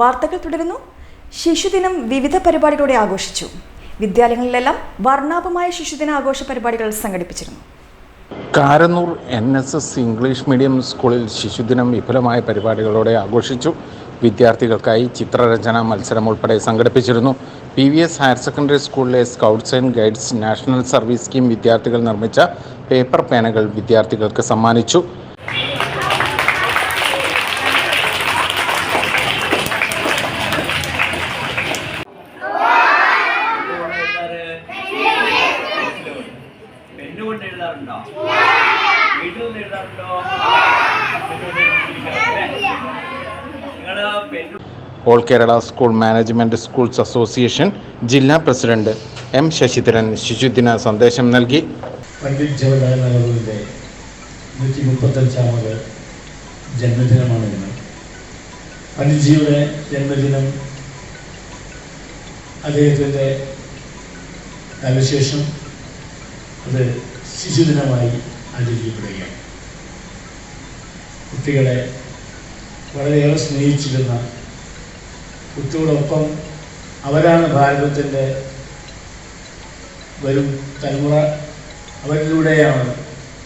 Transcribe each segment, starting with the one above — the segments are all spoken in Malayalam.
വാർത്തകൾ തുടരുന്നു. ശിശുദിനം വിവിധ പരിപാടികളോടെ ആഘോഷിച്ചു. വിദ്യാലയങ്ങളിലെല്ലാം വർണാഭമായ ശിശുദിന ആഘോഷ പരിപാടികൾ സംഘടിപ്പിച്ചിരുന്നു. Karannur N S S English medium സ്കൂളിൽ ശിശുദിനം വിപുലമായ പരിപാടികളോടെ ആഘോഷിച്ചു. വിദ്യാർത്ഥികൾക്കായി ചിത്രരചന മത്സരം ഉൾപ്പെടെ സംഘടിപ്പിച്ചിരുന്നു. P V S higher secondary സ്കൂളിലെ scouts and guides national service scheme വിദ്യാർത്ഥികൾ നിർമ്മിച്ച പേപ്പർ പേനകൾ വിദ്യാർത്ഥികൾക്ക് സമ്മാനിച്ചു പെണ്ണ് കൊണ്ട് എഴുതാറുണ്ടോ? വീട്ടിൽ നിന്ന് എഴുതാറുണ്ടോ all Kerala school management schools association ജില്ലാ പ്രസിഡന്റ് എം ശശിധരൻ ശിശുദിന സന്ദേശം നൽകി. പണ്ഡിറ്റ് ജവഹർലാൽ നെഹ്റുവിന്റെ നൂറ്റി മുപ്പത്തഞ്ചാമത് ജന്മദിനമാണ് ഇന്ന്. പണ്ഡിറ്റ്ജിയുടെ ജന്മദിനം അദ്ദേഹത്തിന്റെ കാലശേഷം അത് ശിശുദിനമായി ആചരിക്കപ്പെടുകയാണ്. കുട്ടികളെ വളരെയേറെ സ്നേഹിച്ചിരുന്ന കുട്ടിയോടൊപ്പം അവരാണ് ഭാരതത്തിന്റെ വരും തലമുറ. അവരിലൂടെയാണ്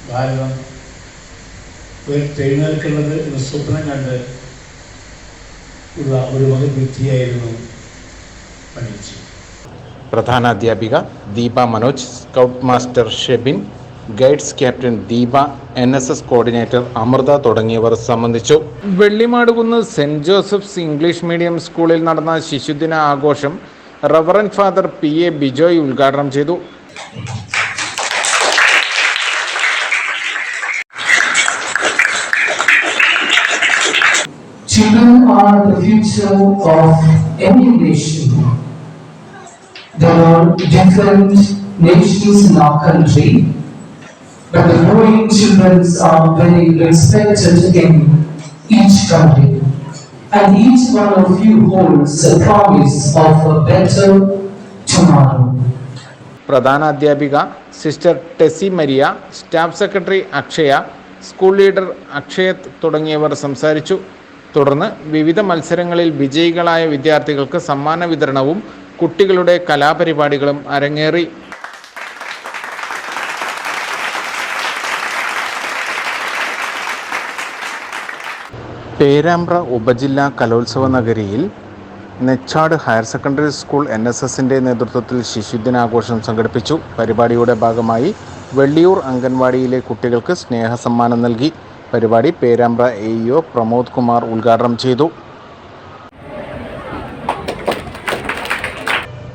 ഭാരതം ഉയർത്തെഴുന്നേൽക്കുന്നത് എന്ന് സ്വപ്നം കണ്ട് ഉള്ള ഒരു മകൻ വ്യക്തിയായിരുന്നു പണിച്ചി പ്രധാന അധ്യാപിക Deepa Manoj scout master Shebin guides captain Deepa N S S coordinator Amritha തുടങ്ങിയവർ സംബന്ധിച്ചു Vellimadukunnu saint Joseph's English medium സ്കൂളിൽ നടന്ന ശിശുദിന ആഘോഷം reverend father P A Bijoy ഉദ്ഘാടനം ചെയ്തു Children are the future of any nation. There are different nations in our country, but the growing children are very respected in each country. And each one of you holds a promise of a better tomorrow. പ്രധാന അധ്യാപിക sister Tessy Maria staff secretary Akshaya school leader Akshayath തുടങ്ങിയവർ സംസാരിച്ചു തുടർന്ന് വിവിധ മത്സരങ്ങളിൽ വിജയികളായ വിദ്യാർത്ഥികൾക്ക് സമ്മാന വിതരണവും കുട്ടികളുടെ കലാപരിപാടികളും അരങ്ങേറി. പേരാമ്പ്ര ഉപജില്ലാ കലോത്സവ നഗരിയിൽ Nechad higher secondary school N S എസിന്റെ നേതൃത്വത്തിൽ ശിശുദിനാഘോഷം സംഘടിപ്പിച്ചു. പരിപാടിയുടെ ഭാഗമായി വെള്ളിയൂർ അംഗൻവാടിയിലെ കുട്ടികൾക്ക് സ്നേഹസമ്മാനം നൽകി. പരിപാടി പേരാമ്പ്ര എ ഇഒ പ്രമോദ് കുമാർ ഉദ്ഘാടനം ചെയ്തു.